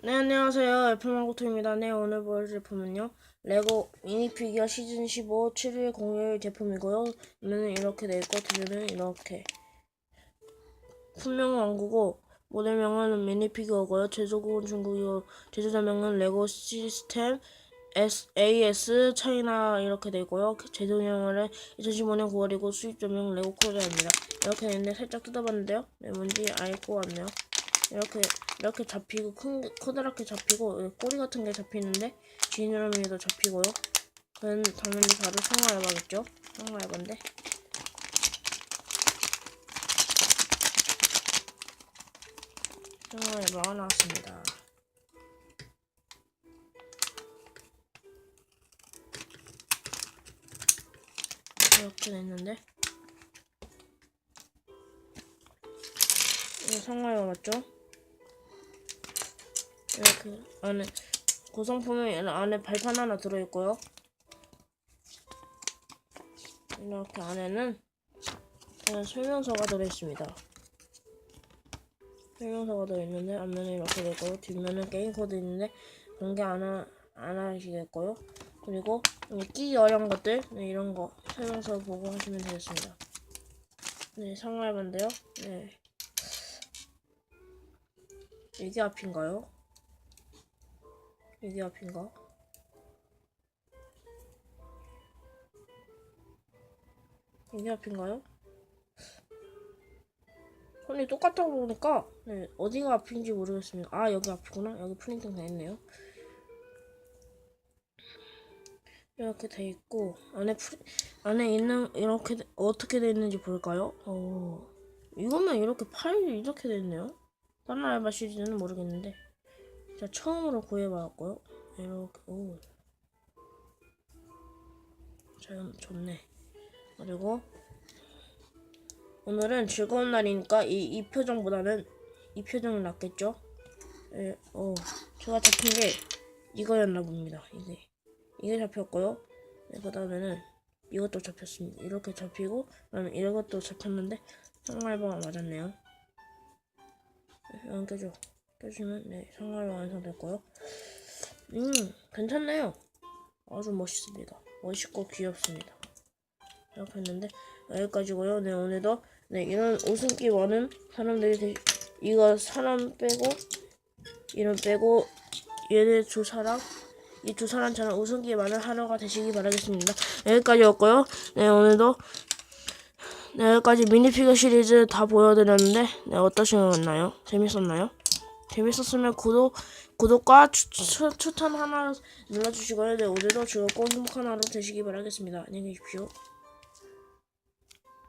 네, 안녕하세요. 애플망고토입니다. 네, 오늘 보여줄 제품은요. 레고 미니피규어 시즌 15 7일 공휴일 제품이고요. 는 이렇게 돼있고, 뒤에는 이렇게. 품명은 한국어, 모델명은 미니피규어고요. 제조국은 중국이고, 제조자명은 레고 시스템 S, AS 차이나 이렇게 되고요. 제조명은 2015년 9월이고, 수입자명은 레고 코리아입니다. 이렇게 있는데 살짝 뜯어봤는데요. 네, 뭔지 알것 같네요. 이렇게 이렇게 잡히고 큰 게- 커다랗게 잡히고 여기 꼬리 같은 게 잡히는데 지느러미도 잡히고요. 그건 당연히 바로 생활해봐겠죠. 생활해본데 생활해봐가 나왔습니다. 이렇게 됐는데 이거 상하이가 맞죠? 이렇게 안에 구성품이 안에 발판 하나 들어있고요. 이렇게 안에는 설명서가 들어있습니다. 설명서가 들어있는데 앞면에 이렇게 되고 뒷면은 게임 코드 있는데 공개 안, 하, 안 하시겠고요. 그리고 끼기 어려운 것들 네, 이런 거 설명서 보고 하시면 되겠습니다. 네 상하이반데요. 네 이게 앞인가요? 이게 앞인가? 이게 앞인가요? 손이 똑같아 보니까 네, 어디가 앞인지 모르겠습니다. 아 여기 앞이구나. 여기 프린팅 돼 있네요. 이렇게 돼 있고 안에 프리, 안에 있는 이렇게 돼- 어떻게 돼 있는지 볼까요? 어 이거면 이렇게 파일이 이렇게 돼 있네요. 다른 알바 시리즈는 모르겠는데 제가 처음으로 구해봤고요. 이렇게 오. 잘 좋네. 그리고 오늘은 즐거운 날이니까 이, 이 표정보다는 이 표정이 낫겠죠? 예, 어, 제가 잡힌 게 이거였나 봅니다. 이게 이게 잡혔고요. 네, 그 다음에는 이것도 잡혔습니다. 이렇게 잡히고 그다음에 이것도 잡혔는데 상알바가 맞았네요. 안 껴줘. 껴주면 네 상하이 완성됐고요. 음 괜찮네요. 아주 멋있습니다. 멋있고 귀엽습니다. 이렇게 했는데 여기까지고요. 네 오늘도 네 이런 웃음기 많은 사람들이 되, 이거 사람 빼고 이름 빼고 얘네 두 사람 이 두 사람처럼 웃음기 많은 하루가 되시기 바라겠습니다. 여기까지였고요. 네 오늘도 네, 여기까지 미니피규어 시리즈 다 보여드렸는데 네, 어떠셨나요? 재밌었나요? 재밌었으면 구독, 구독과 추천 하나 눌러주시고요. 네, 오늘도 즐겁고 행복한 하루 되시기 바라겠습니다. 안녕히 계십시오.